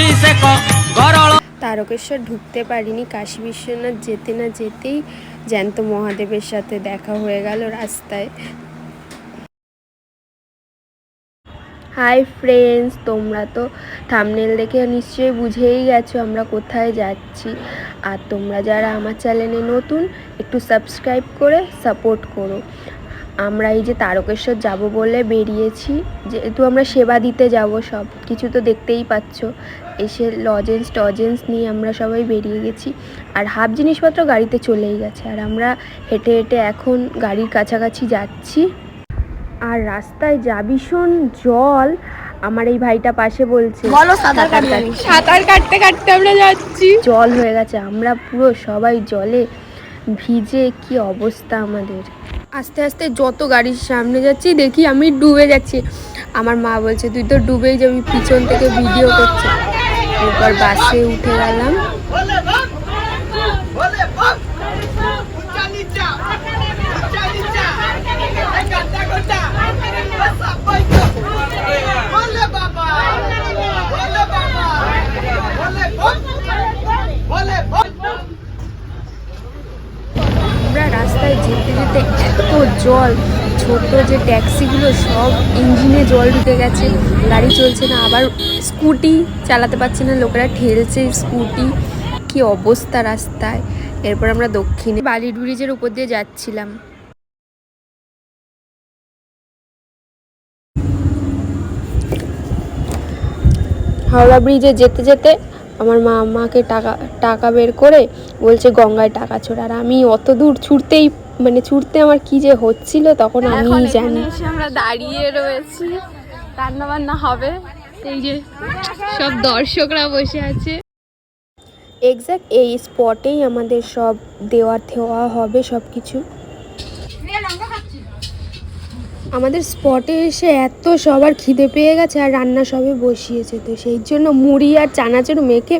ଅଭିଷେକ ଗରଳ তারকেশ্বর ঢুকতে পারিনি কাশী বিশ্বনাথ যেতে না যেতেই জ্যান্ত মহাদেবের সাথে দেখা হয়ে গেল রাস্তায় হাই ফ্রেন্ডস তোমরা তো থামনেল দেখে নিশ্চয়ই বুঝেই গেছো আমরা কোথায় যাচ্ছি আর তোমরা যারা আমার চ্যানেলে নতুন একটু সাবস্ক্রাইব করে সাপোর্ট করো আমরা এই যে তারকেশ্বর যাব বলে বেরিয়েছি যেহেতু আমরা সেবা দিতে যাব সব কিছু তো দেখতেই পাচ্ছ। এসে লজেন্স টজেন্স নিয়ে আমরা সবাই বেরিয়ে গেছি। আর হাফ জিনিসপত্র গাড়িতে চলেই গেছে। আর আমরা হেঁটে হেঁটে এখন গাড়ির কাছাকাছি যাচ্ছি। আর রাস্তায় যা ভীষণ জল আমার এই ভাইটা পাশে বলছে বলো সাঁতার কাটতে। সাঁতার কাটতে কাটতে আমরা যাচ্ছি। জল হয়ে গেছে। আমরা পুরো সবাই জলে ভিজে কি অবস্থা আমাদের। আস্তে আস্তে যত গাড়ির সামনে যাচ্ছি, দেখি আমি ডুবে যাচ্ছি। আমার মা বলছে, তুই তো ডুবেই যাবি, পিছন থেকে ভিডিও করছে। এরপর বাসে উঠে গেলাম। যেতে এত জল, ছোট যে ট্যাক্সিগুলো সব ইঞ্জিনে জল ঢুকে গেছে, গাড়ি চলছে না, আবার স্কুটি চালাতে পারছে না, লোকেরা ঠেলছে স্কুটি, কি অবস্থা রাস্তায়। এরপর আমরা দক্ষিণে বালির ব্রিজের উপর দিয়ে যাচ্ছিলাম। হাওড়া ব্রিজে যেতে যেতে আমার মা আমাকে টাকা টাকা বের করে বলছে, গঙ্গায় টাকা ছোড়। আর আমি অত দূর ছুটতেই মানে ছুটতে আমার কি যে হচ্ছিল তখন আমি জানি। আমরা দাঁড়িয়ে রয়েছি। রান্না বান্না হবে। এই যে সব দর্শকরা বসে আছে। এক্স্যাক্ট এই স্পটেই আমাদের সব দেওয়া থেওয়া হবে সব কিছু আমাদের স্পটে এসে এত সবার খিদে পেয়ে গেছে আর রান্না সবে বসিয়েছে তো সেই জন্য মুড়ি আর চানাচুর মেখে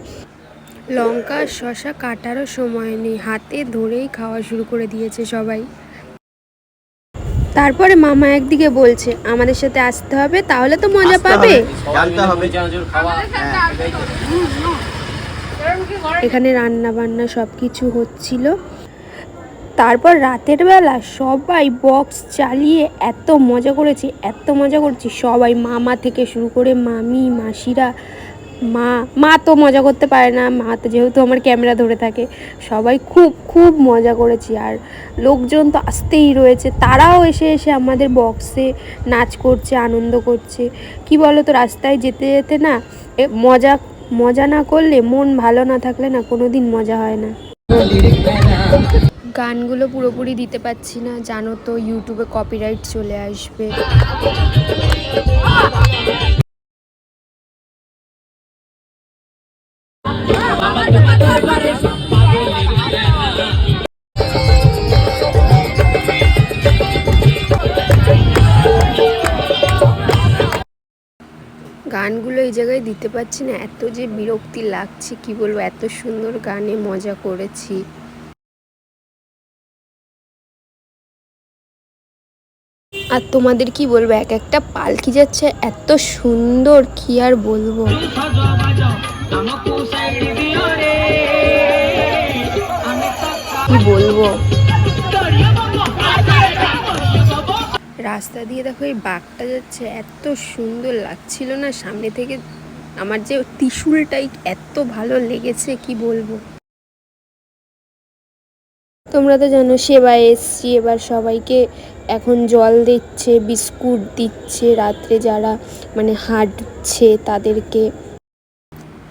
লঙ্কা শশা কাটারও সময় নেই। হাতে ধরেই খাওয়া শুরু করে দিয়েছে সবাই। তারপরে মামা একদিকে বলছে আমাদের সাথে আসতে হবে তাহলে তো মজা পাবে? এখানে রান্না বান্না সব কিছু হচ্ছিল। তারপর রাতের বেলা সবাই বক্স চালিয়ে এত মজা করেছি এত মজা করছি। সবাই মামা থেকে শুরু করে মামি মাসিরা মা মা তো মজা করতে পারে না। মা তো যেহেতু আমার ক্যামেরা ধরে থাকে, সবাই খুব খুব মজা করেছি। আর লোকজন তো আসতেই রয়েছে। তারাও এসে এসে আমাদের বক্সে নাচ করছে, আনন্দ করছে। কি বলো তো রাস্তায় যেতে যেতে না মজা মজা না করলে, মন ভালো না থাকলে না কোনো দিন মজা হয় না। গানগুলো পুরোপুরি দিতে পারছি না। জানো তো ইউটিউবে কপিরাইট চলে আসবে। এই জায়গায় দিতে পারছি না। এত যে বিরক্তি লাগছে, কি বলব? এত সুন্দর গানে মজা করেছি। আর তোমাদের কি বলব? এক একটা পালকি যাচ্ছে, এত সুন্দর, কি আর বলব? কি বলব? রাস্তা দিয়ে দেখো এই বাঘটা যাচ্ছে, এত সুন্দর লাগছিল না সামনে থেকে। আমার যে ত্রিশুলটাই এত ভালো লেগেছে, কি বলব? তোমরা তো জানো সেবায় এসছি, এবার সবাইকে এখন জল দিচ্ছে, বিস্কুট দিচ্ছে, রাত্রে যারা মানে হাঁটছে তাদেরকে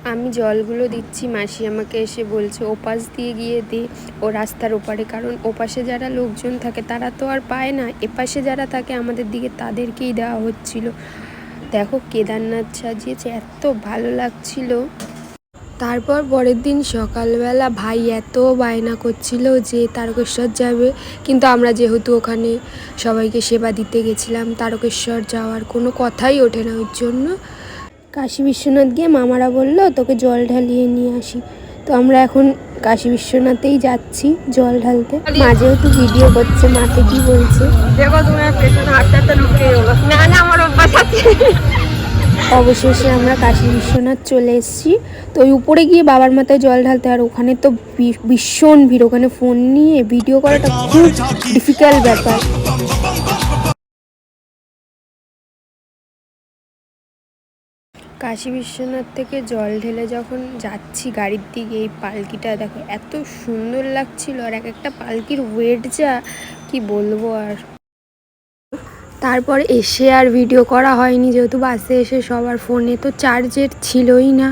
আমি জলগুলো দিচ্ছি, মাসি আমাকে এসে বলছে, ওপাশ দিয়ে গিয়ে দে, ও রাস্তার ওপারে। কারণ ওপাশে যারা লোকজন থাকে, তারা তো আর পায় না। এপাশে যারা থাকে, আমাদের দিকে তাদেরকেই দেওয়া হচ্ছিল। দেখো কেদারনাথ সাজিয়েছে, এত ভালো লাগছিল। তারপর পরের দিন সকালবেলা ভাই এত বায়না করছিল যে তারকেশ্বর যাবে। কিন্তু আমরা যেহেতু ওখানে সবাইকে সেবা দিতে গেছিলাম, তারকেশ্বর যাওয়ার কোনো কথাই ওঠে না ওর জন্য। কাশী বিশ্বনাথ গিয়ে মামারা বলল তোকে জল ঢালিয়ে নিয়ে আসি। তো আমরা এখন কাশী বিশ্বনাথেই যাচ্ছি জল ঢালতে। মা যেহেতু ভিডিও করছে মাকে কি বলছে। দেখো তুমি পেছনে হাঁটতে হাঁটতে লুকিয়ে না না আমার অভ্যাস আছে। অবশেষে আমরা কাশী বিশ্বনাথ চলে এসেছি। তো ওই উপরে গিয়ে বাবার মাথায় জল ঢালতে আর ওখানে তো ভী- ভীষণ ভিড়। ওখানে ফোন নিয়ে ভিডিও করাটা খুব ডিফিকাল্ট ব্যাপার। কাশী বিশ্বনাথ থেকে জল ঢেলে যখন যাচ্ছি গাড়ির দিকে, এই পালকিটা দেখো এত সুন্দর লাগছিল আর এক একটা পালকির ওয়েট যা, কি বলব আর। তারপর এসে আর ভিডিও করা হয়নি, যেহেতু বাসে এসে সবার ফোনে তো চার্জের ছিলই না।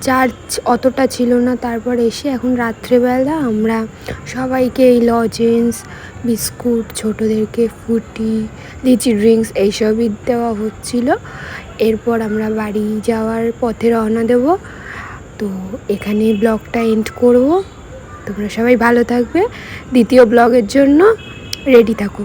চার্জ অতটা ছিল না। তারপর এসে এখন রাত্রেবেলা আমরা সবাইকে এই লজেন্স বিস্কুট, ছোটোদেরকে ফুটি, লিচি ড্রিঙ্কস এইসবই দেওয়া হচ্ছিল। এরপর আমরা বাড়ি যাওয়ার পথে রওনা দেব। তো এখানে ব্লগটা এন্ড করব। তোমরা সবাই ভালো থাকবে। দ্বিতীয় ব্লগের জন্য রেডি থাকো।